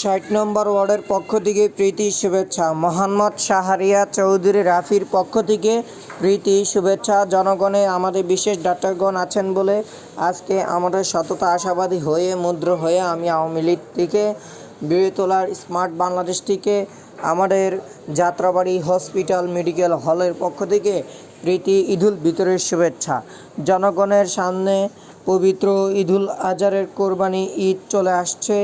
ষাট নম্বর ওয়ার্ডের পক্ষ থেকে প্রীতি শুভেচ্ছা। মোহাম্মদ শাহরিয়া চৌধুরী রাফির পক্ষ থেকে প্রীতি শুভেচ্ছা। জনগণে আমাদের বিশেষ ডাক্তারগণ আছেন বলে আজকে আমাদের সততা আশাবাদী হয়ে মুদ্র হয়ে আমি আওয়ামী লীগ থেকে বিড়িতলার স্মার্ট বাংলাদেশ থেকে, আমাদের যাত্রাবাড়ি হসপিটাল মেডিকেল হলের পক্ষ থেকে প্রীতি ঈদুল ভিতরের শুভেচ্ছা। জনগণের সামনে পবিত্র ঈদুল আজহারের কোরবানি ঈদ চলে আসছে।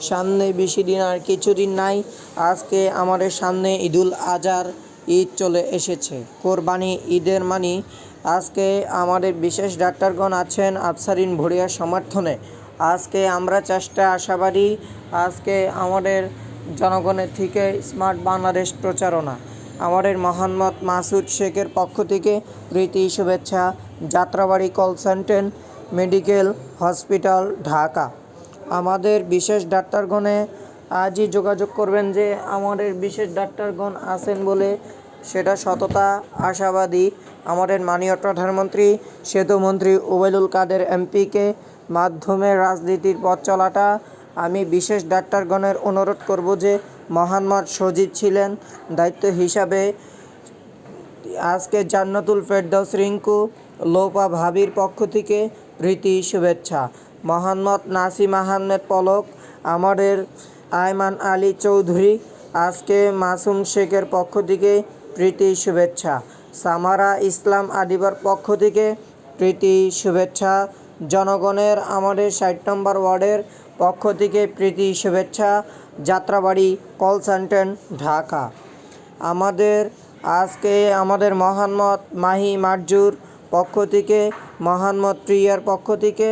সামনে বেশি দিন আর কিছুদিন নাই। আজকে আমাদের সামনে ঈদুল আজহার ঈদ চলে এসেছে। কোরবানি ঈদের মানি। আজকে আমাদের বিশেষ ডাক্তারগণ আছেন আফসারিন ভরিয়ার সমর্থনে। আজকে আমরা চেষ্টা আশাবাদী, আজকে আমাদের জনগণের থেকে স্মার্ট বাংলাদেশ প্রচারণা। আমাদের মোহাম্মদ মাসুদ শেখের পক্ষ থেকে প্রীতি, শুভেচ্ছা, Jatrabari call centre, medical hospital, Dhaka. আমাদের বিশেষ ডাক্তারগণে আজই যোগাযোগ করবেন যে আমাদের বিশেষ ডাক্তারগণ আছেন বলে সেটা সততা, আশাবাদী। আমাদের মাননীয় প্রধানমন্ত্রী, সেতুমন্ত্রী ওবায়দুল কাদের এমপিকে মাধ্যমে রাজনীতির পথ চলাটা আমি বিশেষ ডাক্তারগণের অনুরোধ করব যে মোহাম্মদ সজিব ছিলেন, দায়িত্ব হিসাবে আজকে জান্নাতুল ফেরদৌস রিঙ্কু, লোপা ভাবির পক্ষ থেকে প্রীতি শুভেচ্ছা। মোহাম্মদ নাসিম আহমেদ পলক, আমাদের আয়মান আলী চৌধুরী, আজকে মাসুম শেখের পক্ষ থেকে প্রীতি শুভেচ্ছা। সামারা ইসলাম আদিবার পক্ষ থেকে প্রীতি শুভেচ্ছা। জনগণের আমাদের ষাট নম্বর ওয়ার্ডের পক্ষ থেকে প্রীতি শুভেচ্ছা। Jatrabari call centre, Dhaka. আমাদের আজকে আমাদের মোহাম্মদ মাহি মারজুর পক্ষ থেকে, মোহাম্মদ প্রিয়ার পক্ষ থেকে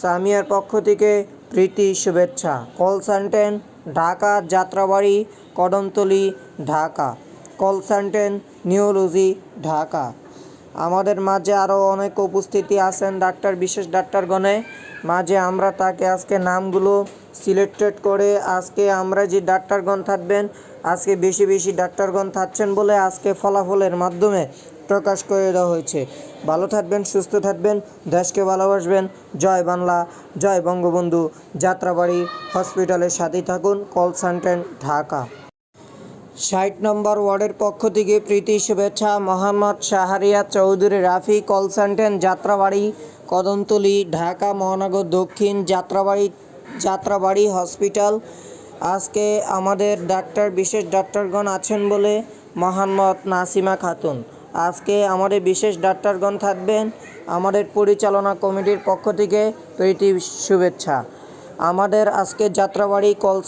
সামিয়ার পক্ষ থেকে প্রীতি শুভেচ্ছা। Call centre Dhaka Jatrabari, Kadamtali, Dhaka. Call centre নিউরোজি Dhaka. আমাদের মাঝে আরও অনেক উপস্থিতি আছেন ডাক্তার, বিশেষ ডাক্তারগণে। মাঝে আমরা তাকে আজকে নামগুলো সিলেক্টেড করে আজকে আমরা যে ডাক্তারগণ থাকবেন, আজকে বেশি বেশি ডাক্তারগণ থাকছেন বলে আজকে ফলাফলের মাধ্যমে প্রকাশ করে দেওয়া হয়েছে। ভালো থাকবেন, সুস্থ থাকবেন, দেশকে ভালোবাসবেন। জয় বাংলা, জয় বঙ্গবন্ধু। যাত্রাবাড়ি হসপিটালের সাথেই থাকুন কল সেন্টার, ঢাকা। ষাট নম্বর ওয়ার্ডের পক্ষ থেকে প্রীতি শুভেচ্ছা, মোহাম্মদ শাহরিয়া চৌধুরী, রাফি কল সেন্টার, যাত্রাবাড়ি, কদমতলি, ঢাকা, মহানগর, দক্ষিণ যাত্রাবাড়ি যাত্রাবাড়ি হসপিটাল। আজকে আমাদের ডাক্তার, বিশেষ ডাক্তারগণ আছেন বলে মোহাম্মদ নাসিমা খাতুন। আজকে আমাদের বিশেষ ডাক্তারগণ থাকবেন আমাদের পরিচালনা কমিটির পক্ষ থেকে প্রীতি শুভেচ্ছা। আমাদের আজকে যাত্রাবাড়ি কল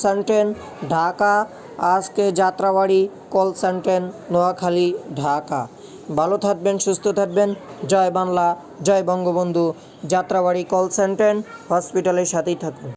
ঢাকা আজকে যাত্রাবাড়ি কল সেন্টেন নোয়াখালী, ঢাকা। ভালো থাকবেন, সুস্থ থাকবেন। জয় বাংলা, জয় বঙ্গবন্ধু। যাত্রাবাড়ি কল সেন্টেন হসপিটালের সাথেই থাকুন।